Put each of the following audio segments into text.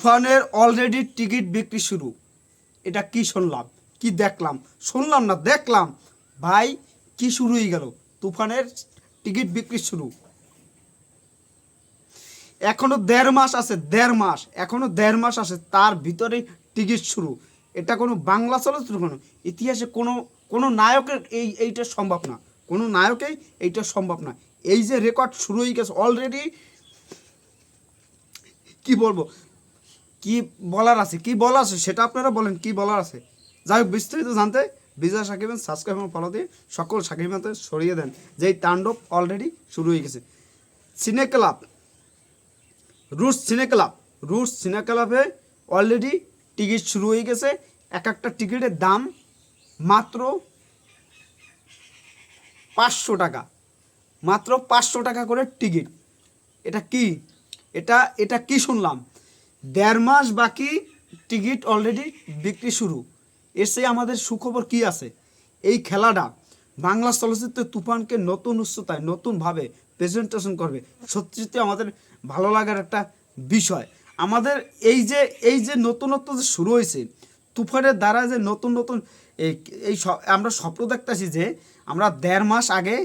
তুফানের already ticket বিক্রি শুরু। এটা কি শুনলাম? কি দেখলাম? শুনলাম না, দেখলাম। ভাই, কি শুরু হয়ে গেল? তুফানের টিকিট বিক্রি শুরু। এখনও দেড় মাস আছে, দেড় মাস। এখনও দেড় মাস আছে, তার ভিতরে টিকিট শুরু। এটা কোনো বাংলা চলচ্চিত্র কোনো ইতিহাসে কোনো কোনো নায়কের এই, এইটা সম্ভব না। কোনো নায়কেই এইটা সম্ভব না। এই যে রেকর্ড শুরু হয়ে গেছে অলরেডি কি বলব? কি বলার আছে? কি বলার আছে? সেটা আপনারা বলেন, কি বলার আছে? যাই হোক, বিস্তারিত জানতে বিজয় সাকিবেন সাবস্ক্রাইব এবং ফলো দিয়ে সকল সাকিবের সরিয়ে দেন। যে তাণ্ডব অলরেডি শুরু হয়ে গেছে। Cine club roots cine club roots cine ক্লাবে অলরেডি টিকিট শুরু হয়ে গেছে। এক একটা টিকিটের দাম মাত্র পাঁচশো টাকা। মাত্র পাঁচশো টাকা করে টিকিট। এটা কি? এটা এটা কি শুনলাম? দেড় মাস বাকি টিকিট অলরেডি বিক্রি শুরু। এসে আমাদের সুখবর কি আছে? এই খেলাটা বাংলা চলচ্চিত্রে তুফানকে নতুন উচ্চতায় নতুনভাবে প্রেজেন্টেশন করবে। সত্যিতে আমাদের ভালো লাগার একটা বিষয়। আমাদের এই যে এই যে নতুনত্ব যে শুরু হয়েছে, তুফানের দ্বারা যে নতুন নতুন এই আমরা স্বপ্ন দেখতেছি যে আমরা দেড় মাস আগে,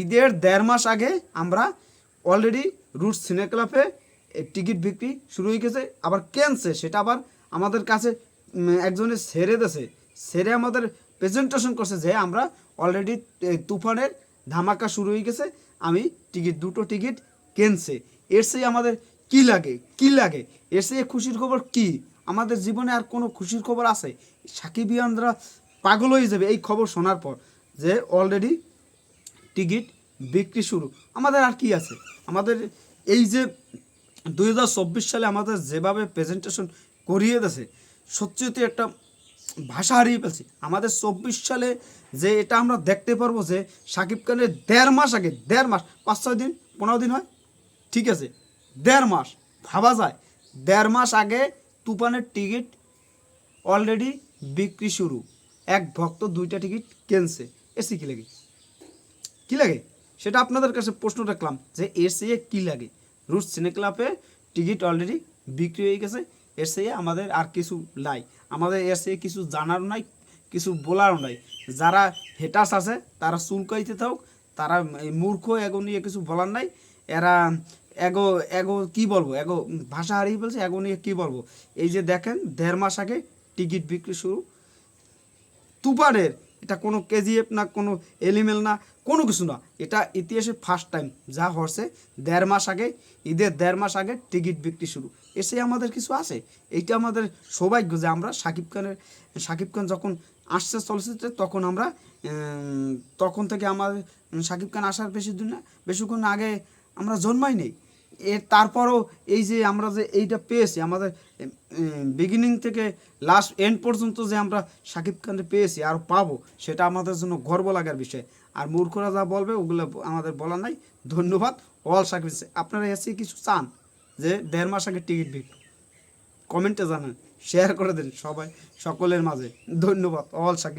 ঈদের দেড় মাস আগে আমরা অলরেডি রুট সিনে ক্লাবে টিকিট বিক্রি শুরু হয়ে গেছে আবার কেনছে সেটা আবার আমাদের কাছে উম, একজনের সেরে দেছে সেরে আমাদের প্রেজেন্টেশন করছে যে আমরা অলরেডি তুফানের ধামাকা শুরু হয়ে গেছে আমি টিকিট দুটো টিকিট কেনছে। এর সেই আমাদের কি লাগে? কি লাগে? এর সেই খুশির খবর কি? আমাদের জীবনে আর কোনো খুশির খবর আছে? সাকিব সাকিবিয়ানরা পাগল হয়ে যাবে এই খবর শোনার পর যে অলরেডি টিকিট বিক্রি শুরু। আমাদের আর কি আছে? আমাদের এই যে দু হাজার চব্বিশ সালে আমাদের যেভাবে প্রেজেন্টেশন করিয়ে দিয়েছে সত্যি একটা ভাষা হারিয়ে ফেলছি। আমাদের চব্বিশ সালে যে এটা আমরা দেখতে পারব যে সাকিব খানের দেড় মাস আগে, দেড় মাস, পাঁচ ছয় দিন, পনেরো দিন হয়? ঠিক আছে, দেড় মাস, ভাবা যায়। দেড় মাস আগে তুফানের টিকিট অলরেডি বিক্রি শুরু। এক ভক্ত দুইটা টিকিট কেনছে। এসি কি লাগে? কি লাগে? সেটা আপনাদের কাছে প্রশ্ন রাখলাম যে চেয়ে কী লাগে? রুট সিনে ক্লাবে টিকিট অলরেডি বিক্রি হয়ে গেছে। এর চেয়ে আমাদের আর কিছু নাই। আমাদের এর চেয়ে কিছু জানারও নাই, কিছু বলারও নাই। যারা হেটাস আছে, তারা চুলকাইতে থাক তারা মূর্খ এগো নিয়ে কিছু বলার নাই। এরা এগো এগো কি বলব? এগো ভাষা হারিয়ে ফেলছে, এগো নিয়ে কি বলব? এই যে দেখেন, দেড় মাস আগে টিকিট বিক্রি শুরু। তুফানের এটা কোনো কেজিএফ না, কোনো এলিমেল না, কোনো কিছু না। এটা ইতিহাসে ফার্স্ট টাইম যা হচ্ছে দেড় মাস আগে, ঈদের দেড় মাস আগে টিকিট বিক্রি শুরু। এসে আমাদের কিছু আছে। এইটা আমাদের সৌভাগ্য যে আমরা সাকিব খানের, সাকিব খান যখন আসছে চলচ্চিত্রে, তখন আমরা তখন থেকে আমাদের সাকিব খান আসার বেশি দিন না, বেশিক্ষণ আগে আমরা জন্মাই নেই। তারপরও এই যে আমরা যে এইটা পেয়েছি, আমাদের বিগিনিং থেকে লাস্ট এন্ড পর্যন্ত যে আমরা সাকিব খানকে পেয়েছি আর পাবো, সেটা আমাদের জন্য গর্ব লাগার বিষয়। আর মূর্খরা যা বলবে, ওগুলো আমাদের বলার নাই। ধন্যবাদ। অল সাকিব, আপনারা এসে কিছু চান? যে দেড় মাস আগে টিকিট বিক্রি। কমেন্টে জানান শেয়ার করে দেন সবাই, সকলের মাঝে। ধন্যবাদ। অল সাকিব।